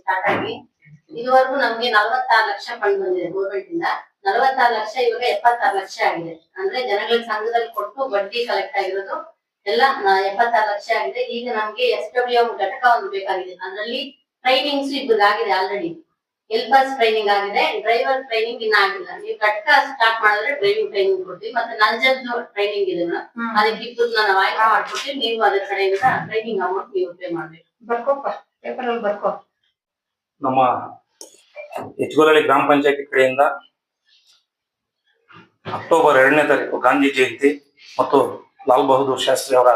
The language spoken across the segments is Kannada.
ಸ್ಟಾರ್ಟ್ ಆಗಿ ಇದುವರೆಗೂ ನಮ್ಗೆ ನಲವತ್ತಾರು ಲಕ್ಷ ಫಂಡ್ ಬಂದಿದೆ ಗೌರ್ಮೆಂಟ್ ಇಂದ. ನಲವತ್ತಾರು ಲಕ್ಷ ಇವಾಗ ಎಪ್ಪತ್ತಾರು ಲಕ್ಷ ಆಗಿದೆ. ಅಂದ್ರೆ ಜನಗಳ ಸಂಘದಲ್ಲಿ ಕೊಟ್ಟು ಬಡ್ಡಿ ಕಲೆಕ್ಟ್ ಆಗಿರೋದು ಎಲ್ಲ ಎಪ್ಪತ್ತಾರು ಲಕ್ಷ ಆಗಿದೆ. ಈಗ ನಮ್ಗೆ ಎಸ್ ಡಬ್ಲ್ಯೂ ಘಟಕ ಒಂದು ಬೇಕಾಗಿದೆ. ಅದರಲ್ಲಿ ಟ್ರೈನಿಂಗ್ಸ್ ಇಬ್ಬರು ಆಗಿದೆ ಆಲ್ರೆಡಿ ಹೆಲ್ಪರ್ಸ್ ಟ್ರೈನಿಂಗ್ ಆಗಿದೆ ಡ್ರೈವರ್ ಟ್ರೈನಿಂಗ್ ಇನ್ನ ಆಗಿಲ್ಲ. ನೀವು ಘಟಕ ಸ್ಟಾರ್ಟ್ ಮಾಡಿದ್ರೆ ಡ್ರೈವಿಂಗ್ ಟ್ರೈನಿಂಗ್ ಕೊಡ್ತೀವಿ. ಮತ್ತೆ ನಂಜದ್ದು ಟ್ರೈನಿಂಗ್ ಇದೆ ಅದಕ್ಕೆ ಇಬ್ಬರನ್ನ ನಾವು ಆಯ್ಕೆ ಮಾಡ್ಕೊಡ್ತೀವಿ. ನೀವು ಅದ್ರ ಕಡೆಯಿಂದ ಟ್ರೈನಿಂಗ್ ಅಮೌಂಟ್ ನೀವು ಪೇ ಮಾಡ್ಬೇಕು. ಬರ್ಕೋಪ್ಪ. ನಮ್ಮ ಹೆಚ್ಗೋಲಹಳ್ಳಿ ಗ್ರಾಮ ಪಂಚಾಯತಿ ಕಡೆಯಿಂದ ಅಕ್ಟೋಬರ್ ಎರಡನೇ ತಾರೀಕು ಗಾಂಧಿ ಜಯಂತಿ ಮತ್ತು ಲಾಲ್ ಬಹದ್ದೂರ್ ಶಾಸ್ತ್ರಿ ಅವರ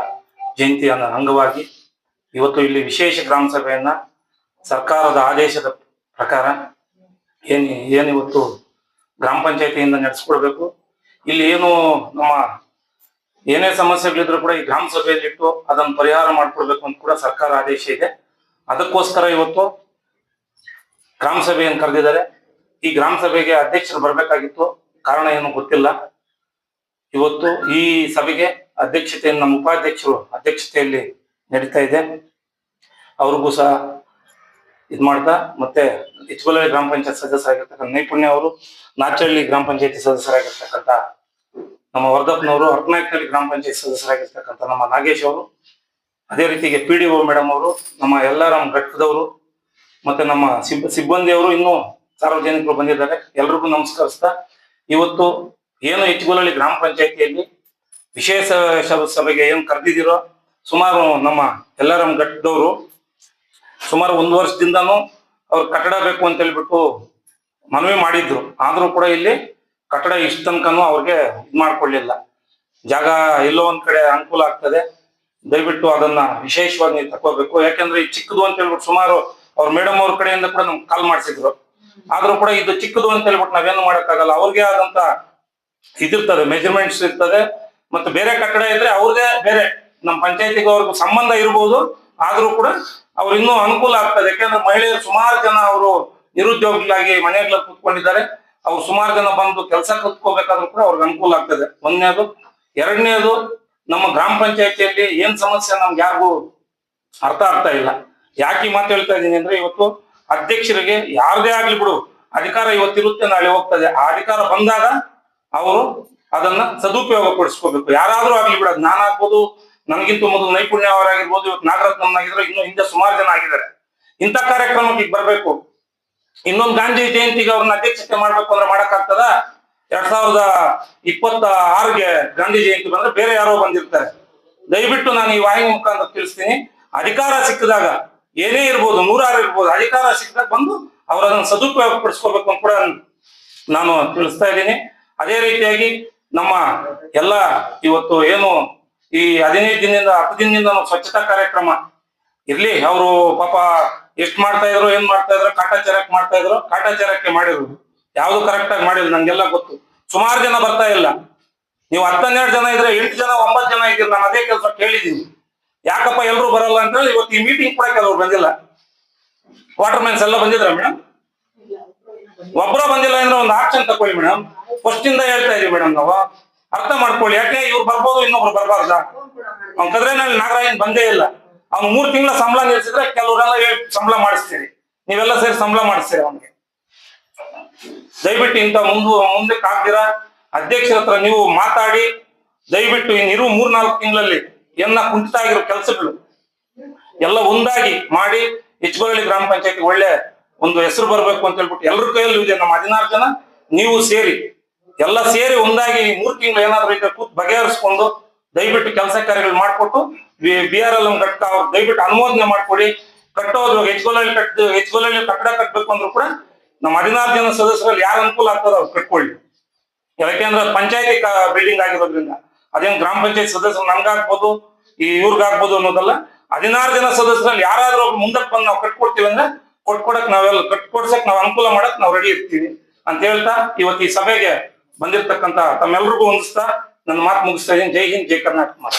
ಜಯಂತಿಯ ಅಂಗವಾಗಿ ಇವತ್ತು ಇಲ್ಲಿ ವಿಶೇಷ ಗ್ರಾಮ ಸಭೆಯನ್ನ ಸರ್ಕಾರದ ಆದೇಶದ ಪ್ರಕಾರ ಏನು ಏನಿವತ್ತು ಗ್ರಾಮ ಪಂಚಾಯತಿಯಿಂದ ನಡೆಸ್ಕೊಡ್ಬೇಕು. ಇಲ್ಲಿ ಏನು ನಮ್ಮ ಏನೇ ಸಮಸ್ಯೆಗಳಿದ್ರು ಕೂಡ ಈ ಗ್ರಾಮ ಸಭೆಯಲ್ಲಿಟ್ಟು ಅದನ್ನು ಪರಿಹಾರ ಮಾಡ್ಕೊಡ್ಬೇಕು ಅಂತ ಕೂಡ ಸರ್ಕಾರ ಆದೇಶ ಇದೆ. ಅದಕ್ಕೋಸ್ಕರ ಇವತ್ತು ಗ್ರಾಮ ಸಭೆಯನ್ನು ಕರೆದಿದ್ದಾರೆ. ಈ ಗ್ರಾಮ ಸಭೆಗೆ ಅಧ್ಯಕ್ಷರು ಬರಬೇಕಾಗಿತ್ತು. ಕಾರಣ ಏನು ಗೊತ್ತಿಲ್ಲ. ಇವತ್ತು ಈ ಸಭೆಗೆ ಅಧ್ಯಕ್ಷತೆಯನ್ನು ನಮ್ಮ ಉಪಾಧ್ಯಕ್ಷರು ಅಧ್ಯಕ್ಷತೆಯಲ್ಲಿ ನಡೀತಾ ಇದೆ. ಅವ್ರಿಗೂ ಸಹ ಇದ್ ಮಾಡ್ತಾ ಮತ್ತೆ ಹೆಚ್ಚುವಲ್ಲಿ ಗ್ರಾಮ ಪಂಚಾಯತ್ ಸದಸ್ಯರಾಗಿರ್ತಕ್ಕಂಥ ನೈಪುಣ್ಯ ಅವರು ನಾಚಹಳ್ಳಿ ಗ್ರಾಮ ಪಂಚಾಯತಿ ಸದಸ್ಯರಾಗಿರ್ತಕ್ಕಂಥ ನಮ್ಮ ವರ್ಧಪ್ಪನವರು ಹರನಾಯಕನಹಳ್ಳಿ ಗ್ರಾಮ ಪಂಚಾಯತ್ ಸದಸ್ಯರಾಗಿರ್ತಕ್ಕಂಥ ನಮ್ಮ ನಾಗೇಶ್ ಅವರು ಅದೇ ರೀತಿಗೆ ಪಿ ಡಿ ಒ ಮೇಡಮ್ ಅವರು, ನಮ್ಮ ಎಲ್ಲಾರಾಮ್ ಘಟ್ಟದವರು, ಮತ್ತೆ ನಮ್ಮ ಸಿಬ್, ಸಿಬ್ಬಂದಿಯವರು ಇನ್ನೂ ಸಾರ್ವಜನಿಕರು ಬಂದಿದ್ದಾರೆ. ಎಲ್ರಿಗೂ ನಮಸ್ಕರಿಸ್ತಾ, ಇವತ್ತು ಏನು ಹೆಚ್ಚುಗೊಲಳಿ ಗ್ರಾಮ ಪಂಚಾಯತಿಯಲ್ಲಿ ವಿಶೇಷ ಸಭೆಗೆ ಏನು ಕರೆದಿದ್ದೀರೋ, ಸುಮಾರು ನಮ್ಮ ಎಲ್ಲಾರಂ ಘಟ್ಟದವರು, ಸುಮಾರು ಒಂದು ವರ್ಷದಿಂದನೂ ಅವ್ರು ಕಟ್ಟಡ ಬೇಕು ಅಂತ ಹೇಳ್ಬಿಟ್ಟು ಮನವಿ ಮಾಡಿದ್ರು. ಆದರೂ ಕೂಡ ಇಲ್ಲಿ ಕಟ್ಟಡ ಇಷ್ಟ ತನಕನೂ ಅವ್ರಿಗೆ ಇದು ಮಾಡ್ಕೊಳ್ಳಿಲ್ಲ ಜಾಗ ಎಲ್ಲೋ ಒಂದ್ ಕಡೆ ಅನುಕೂಲ ಆಗ್ತದೆ. ದಯವಿಟ್ಟು ಅದನ್ನ ವಿಶೇಷವಾಗಿ ನೀವು ತಕೋಬೇಕು ಯಾಕಂದ್ರೆ ಈ ಚಿಕ್ಕದು ಅಂತ ಹೇಳ್ಬಿಟ್ಟು ಸುಮಾರು ಅವ್ರ ಮೇಡಮ್ ಅವ್ರ ಕಡೆಯಿಂದ ಕೂಡ ನಮ್ಗೆ ಕಾಲ್ ಮಾಡಿಸಿದ್ರು. ಆದ್ರೂ ಕೂಡ ಇದು ಚಿಕ್ಕದು ಅಂತ ಹೇಳ್ಬಿಟ್ಟು ನಾವೇನು ಮಾಡೋಕ್ಕಾಗಲ್ಲ. ಅವ್ರಿಗೆ ಆದಂತ ಇದಿರ್ತದೆ ಮೆಜರ್ಮೆಂಟ್ಸ್ ಇರ್ತದೆ. ಮತ್ತೆ ಬೇರೆ ಕಟ್ಟಡ ಇದ್ರೆ ಅವ್ರದೇ ಬೇರೆ. ನಮ್ಮ ಪಂಚಾಯತಿಗೆ ಅವ್ರಿಗೆ ಸಂಬಂಧ ಇರ್ಬೋದು. ಆದ್ರೂ ಕೂಡ ಅವ್ರು ಇನ್ನೂ ಅನುಕೂಲ ಆಗ್ತದೆ. ಯಾಕಂದ್ರೆ ಮಹಿಳೆಯರು ಸುಮಾರು ಜನ ಅವರು ನಿರುದ್ಯೋಗಿಗಳಾಗಿ ಮನೆಗಳಲ್ಲಿ ಕೂತ್ಕೊಂಡಿದ್ದಾರೆ. ಅವ್ರು ಸುಮಾರು ಜನ ಬಂದು ಕೆಲಸ ಕಲ್ತ್ಕೋಬೇಕಾದ್ರೂ ಕೂಡ ಅವ್ರಿಗೆ ಅನುಕೂಲ ಆಗ್ತದೆ. ಒಂದನೇದು. ಎರಡನೇದು ನಮ್ಮ ಗ್ರಾಮ ಪಂಚಾಯತಿಯಲ್ಲಿ ಏನ್ ಸಮಸ್ಯೆ ನಮ್ಗೆ ಯಾರಿಗೂ ಅರ್ಥ ಆಗ್ತಾ ಇಲ್ಲ. ಯಾಕೆ ಮಾತು ಹೇಳ್ತಾ ಇದ್ದೀನಿ ಅಂದ್ರೆ ಇವತ್ತು ಅಧ್ಯಕ್ಷರಿಗೆ ಯಾರದೇ ಆಗ್ಲಿ ಬಿಡು, ಅಧಿಕಾರ ಇವತ್ತಿರುತ್ತೆ ನಾಳೆ ಹೋಗ್ತದೆ. ಆ ಅಧಿಕಾರ ಬಂದಾಗ ಅವರು ಅದನ್ನ ಸದುಪಯೋಗ ಪಡಿಸ್ಕೋಬೇಕು ಯಾರಾದ್ರೂ ಆಗ್ಲಿ ಬಿಡೋದು ನಾನಾಗ್ಬೋದು ನನ್ಗಿಂತ ಮೊದಲು ನೈಪುಣ್ಯ ಅವರಾಗಿರ್ಬೋದು, ಇವತ್ತು ನಾಗರತ್ನಮ್ನಾಗಿದ್ರೆ ಇನ್ನು ಹಿಂದೆ ಸುಮಾರು ಜನ ಆಗಿದ್ದಾರೆ. ಇಂಥ ಕಾರ್ಯಕ್ರಮಕ್ಕೆ ಈಗ ಬರ್ಬೇಕು. ಇನ್ನೊಂದು ಗಾಂಧಿ ಜಯಂತಿಗೆ ಅವ್ರನ್ನ ಅಧ್ಯಕ್ಷತೆ ಮಾಡ್ಬೇಕು ಅಂದ್ರೆ ಮಾಡಕ್ಕಾಗ್ತದ? ಎರಡ್ ಸಾವಿರದ ಇಪ್ಪತ್ತ ಆರಿಗೆ ಗಾಂಧಿ ಜಯಂತಿ ಬಂದ್ರೆ ಬೇರೆ ಯಾರೋ ಬಂದಿರ್ತಾರೆ. ದಯವಿಟ್ಟು ನಾನು ಈ ವಾಹಿನಿ ಮುಖಾಂತರ ತಿಳಿಸ್ತೀನಿ. ಅಧಿಕಾರ ಸಿಕ್ಕಿದಾಗ ಏನೇ ಇರ್ಬೋದು, ನೂರಾರು ಇರ್ಬೋದು, ಅಧಿಕಾರ ಸಿಕ್ಕಿದಾಗ ಬಂದು ಅವ್ರ ಸದುಪಯೋಗ ಪಡಿಸ್ಕೋಬೇಕು ಅಂತ ಕೂಡ ನಾನು ತಿಳಿಸ್ತಾ ಇದ್ದೀನಿ. ಅದೇ ರೀತಿಯಾಗಿ ನಮ್ಮ ಎಲ್ಲ ಇವತ್ತು ಏನು ಈ ಹದಿನೈದು ದಿನದಿಂದ, ಹತ್ತು ದಿನದಿಂದ ಸ್ವಚ್ಛತಾ ಕಾರ್ಯಕ್ರಮ ಇರ್ಲಿ. ಅವರು ಪಾಪ ಎಷ್ಟ್ ಮಾಡ್ತಾ ಇದ್ರು, ಏನ್ ಮಾಡ್ತಾ ಇದ್ರು, ಕಾಟಾಚಾರಕ್ಕೆ ಮಾಡ್ತಾ ಇದ್ರು, ಕಾಟಾಚಾರಕ್ಕೆ ಮಾಡಿರೋದು. ಯಾವ್ದು ಕರೆಕ್ಟ್ ಆಗಿ ಮಾಡಿಲ್ಲ, ನಂಗೆಲ್ಲ ಗೊತ್ತು. ಸುಮಾರು ಜನ ಬರ್ತಾ ಇಲ್ಲ. ನೀವು ಹತ್ತನ್ನೆರಡು ಜನ ಇದ್ರೆ ಎಂಟು ಜನ, ಒಂಬತ್ತು ಜನ ಇದ್ದೀರಿ, ನಾನು ಅದೇ ಕೆಲಸ ಕೇಳಿದ್ದೀನಿ. ಯಾಕಪ್ಪ ಎಲ್ಲರೂ ಬರಲ್ಲ ಅಂತ ಇವತ್ತು ಈ ಮೀಟಿಂಗ್ ಕೂಡ ಕೆಲವ್ರು ಬಂದಿಲ್ಲ. ವಾಟರ್ ಮ್ಯಾನ್ಸ್ ಎಲ್ಲ ಬಂದಿದ್ರ ಮೇಡಮ್ ಒಬ್ಬರ ಬಂದಿಲ್ಲ ಅಂದ್ರೆ ಒಂದು ಆಕ್ಷನ್ ತಕೊಳ್ಳಿ ಮೇಡಮ್ ಫಸ್ಟ್ ಇಂದ ಹೇಳ್ತಾ ಇದೀವಿ ಮೇಡಮ್ ನಾವು. ಅರ್ಥ ಮಾಡ್ಕೊಳ್ಳಿ. ಯಾಕೆ ಇವ್ರು ಬರ್ಬೋದು, ಇನ್ನೊಬ್ರು ಬರಬಾರ್ದ? ಅವ್ನ ನಾನು ನಾಗರಾಯನ್ ಬಂದೇ ಇಲ್ಲ. ಅವ್ನು ಮೂರ್ ತಿಂಗಳ ಸಂಬಳ ನಿಲ್ಸಿದ್ರೆ ಕೆಲವರೆಲ್ಲ ಸಂಬಳ ಮಾಡಿಸ್ತೀರಿ. ನೀವೆಲ್ಲ ಸೇರಿ ಸಂಬಳ ಮಾಡಿಸ್ತೀರಿ ಅವನಿಗೆ. ದಯವಿಟ್ಟು ಇಂಥ ಮುಂದು ಮುಂದಕ್ಕೆ ಆಗ್ದಿರ ಅಧ್ಯಕ್ಷರ ಹತ್ರ ನೀವು ಮಾತಾಡಿ, ದಯವಿಟ್ಟು ಇನ್ನು ಮೂರ್ನಾಲ್ಕು ತಿಂಗಳಲ್ಲಿ ಎಲ್ಲ ಕುಂಠಿತ ಆಗಿರೋ ಕೆಲಸಗಳು ಎಲ್ಲ ಒಂದಾಗಿ ಮಾಡಿ ಹೆಚ್ಚುಗೊಳ್ಳಿ ಗ್ರಾಮ ಪಂಚಾಯತ್ ಒಳ್ಳೆ ಒಂದು ಹೆಸರು ಬರಬೇಕು ಅಂತ ಹೇಳ್ಬಿಟ್ಟು ಎಲ್ಲರ ಕೈಯಲ್ಲೂ ಇದೆ ನಮ್ಮ ಹದಿನಾರು ಜನ. ನೀವು ಸೇರಿ, ಎಲ್ಲ ಸೇರಿ ಒಂದಾಗಿ ಮೂರ್ ತಿಂಗಳು ಏನಾದ್ರು ಇದ್ರೆ ಕೂತ್ ಬಗೆಹರಿಸ್ಕೊಂಡು ದಯವಿಟ್ಟು ಕೆಲಸ ಕಾರ್ಯಗಳು ಮಾಡಿಕೊಟ್ಟು, ಬಿ ಆರ್ ಎಲ್ ಎಂ ಘಟಕ ಅವ್ರು ದಯವಿಟ್ಟು ಅನುಮೋದನೆ ಮಾಡ್ಕೊಡಿ. ಕಟ್ಟೋದು ಹೆಚ್ಚುಗೊಳ್ಳಿ ಕಟ್ಟ ಹೆಚ್ಚುಗೊಳ್ಳಿ ಕಟ್ಟಡ ಕಟ್ಟಬೇಕು ಅಂದ್ರೂ ಕೂಡ ನಮ್ಮ ಹದಿನಾರು ಜನ ಸದಸ್ಯರಲ್ಲಿ ಯಾರು ಅನುಕೂಲ ಆಗ್ತದೆ ಅವ್ರು ಕಟ್ಕೊಳ್ಳಿ. ಯಾಕೆಂದ್ರೆ ಪಂಚಾಯತಿ ಬಿಲ್ಡಿಂಗ್ ಆಗಿರೋದ್ರಿಂದ. ಅದೇನ್ ಗ್ರಾಮ ಪಂಚಾಯತ್ ಸದಸ್ಯರು ನನ್ಗಾಗ್ಬೋದು, ಈ ಇವ್ರಿಗಾಗ್ಬೋದು ಅನ್ನೋದಲ್ಲ. ಹದಿನಾರು ಜನ ಸದಸ್ಯರಲ್ಲಿ ಯಾರಾದ್ರೂ ಒಬ್ರು ಮುಂದಕ್ಕೆ ಬಂದು ನಾವು ಕಟ್ಕೊಡ್ತೀವಿ ಅಂದ್ರೆ ಕೊಟ್ಕೊಡಕ್ ನಾವೆಲ್ಲ ಕಟ್ಕೊಡ್ಸಕ್ ನಾವು ಅನುಕೂಲ ಮಾಡಕ್ ನಾವು ರೆಡಿ ಇರ್ತೀವಿ. ಅಂತ ಹೇಳ್ತಾ ಇವತ್ತು ಈ ಸಭೆಗೆ ಬಂದಿರ್ತಕ್ಕಂತ ತಮ್ಮೆಲ್ರಿಗೂ ಹೊಂದಿಸ್ತಾ ನನ್ನ ಮಾತು ಮುಗಿಸ್ತಾ ಇದ್ದೀನಿ. ಜೈ ಹಿಂದ್, ಜೈ ಕರ್ನಾಟಕ ಮಾತು.